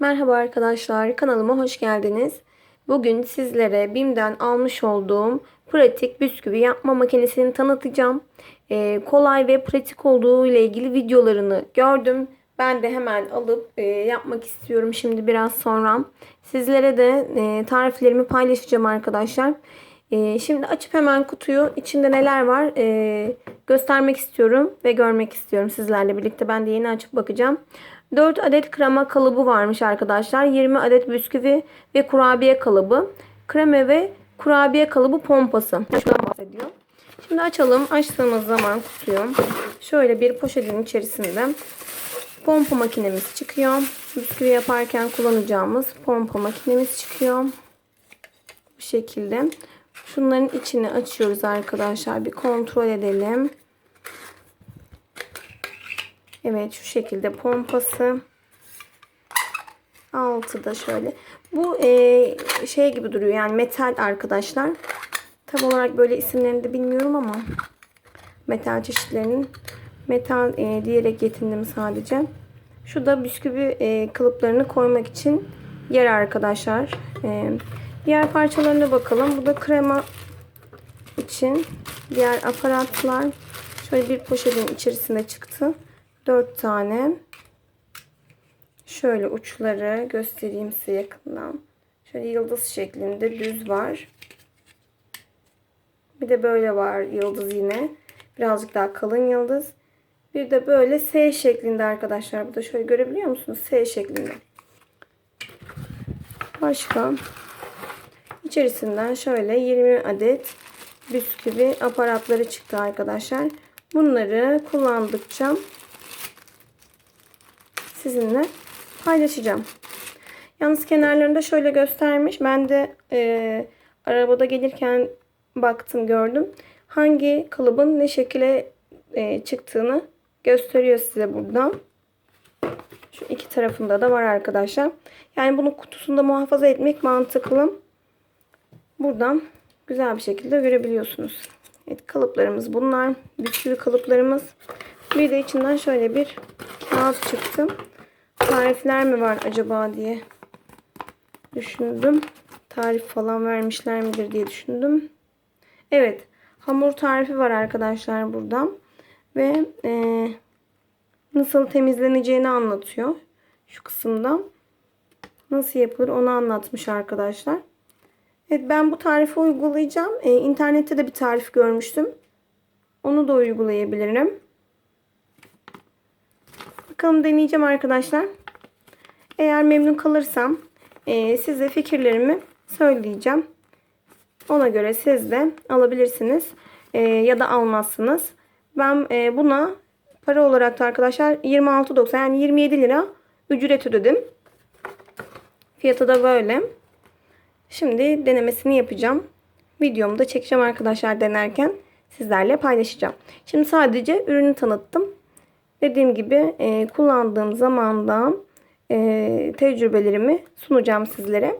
Merhaba arkadaşlar, kanalıma hoş geldiniz. Bugün sizlere BİM'den almış olduğum pratik bisküvi yapma makinesini tanıtacağım. Ee, kolay ve pratik olduğu ile ilgili videolarını gördüm. Ben de hemen alıp e, yapmak istiyorum şimdi biraz sonra. Sizlere de e, tariflerimi paylaşacağım arkadaşlar. E, şimdi açıp hemen kutuyu içinde neler var e, göstermek istiyorum ve görmek istiyorum sizlerle birlikte. Ben de yeni açıp bakacağım. 4 adet krema kalıbı varmış arkadaşlar. 20 adet bisküvi ve kurabiye kalıbı. Krema ve kurabiye kalıbı pompası. Şundan bahsediyor. Şimdi açalım. Açtığımız zaman kutuyu şöyle bir poşetin içerisinde pompa makinemiz çıkıyor. Bisküvi yaparken kullanacağımız pompa makinemiz çıkıyor. Bu şekilde. Şunların içini açıyoruz arkadaşlar. Bir kontrol edelim. Evet şu şekilde pompası. Altı da şöyle. Bu e, şey gibi duruyor yani metal arkadaşlar. Tam olarak böyle isimlerini de bilmiyorum ama metal çeşitlerinin metal e, diyerek yetindim sadece. Şu da bisküvi e, kılıplarını koymak için yer arkadaşlar. E, diğer parçalarına bakalım. Bu da krema için diğer aparatlar. Şöyle bir poşetin içerisinde çıktı. 4 tane. Şöyle uçları göstereyim size yakından. Şöyle yıldız şeklinde düz var. Bir de böyle var yıldız yine. Birazcık daha kalın yıldız. Bir de böyle S şeklinde arkadaşlar. Bu da şöyle görebiliyor musunuz? S şeklinde. Başka. İçerisinden şöyle 20 adet bisküvi aparatları çıktı arkadaşlar. Bunları kullandıkça sizinle paylaşacağım. Yalnız kenarlarında şöyle göstermiş. Ben de e, arabada gelirken baktım gördüm. Hangi kalıbın ne şekilde e, çıktığını gösteriyor size buradan. Şu iki tarafında da var arkadaşlar. Yani bunu kutusunda muhafaza etmek mantıklı. Buradan güzel bir şekilde görebiliyorsunuz. Evet kalıplarımız bunlar. Bisküvi kalıplarımız. Bir de içinden şöyle bir kağıt çıktı. Tarifler mi var acaba diye düşündüm. Tarif falan vermişler midir diye düşündüm. Evet. Hamur tarifi var arkadaşlar buradan. Ve e, nasıl temizleneceğini anlatıyor. Şu kısımda. Nasıl yapılır onu anlatmış arkadaşlar. Evet ben bu tarifi uygulayacağım. E, internette de bir tarif görmüştüm. Onu da uygulayabilirim. Bakalım deneyeceğim arkadaşlar. Eğer memnun kalırsam e, size fikirlerimi söyleyeceğim. Ona göre siz de alabilirsiniz. E, ya da almazsınız. Ben e, buna para olarak da arkadaşlar 26.90 yani 27 lira ücret ödedim. Fiyatı da böyle. Şimdi denemesini yapacağım. Videomu da çekeceğim arkadaşlar denerken sizlerle paylaşacağım. Şimdi sadece ürünü tanıttım. Dediğim gibi e, kullandığım zamanda e, tecrübelerimi sunacağım sizlere.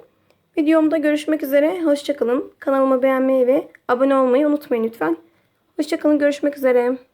Videomda görüşmek üzere. Hoşçakalın. Kanalımı beğenmeyi ve abone olmayı unutmayın lütfen. Hoşçakalın. Görüşmek üzere.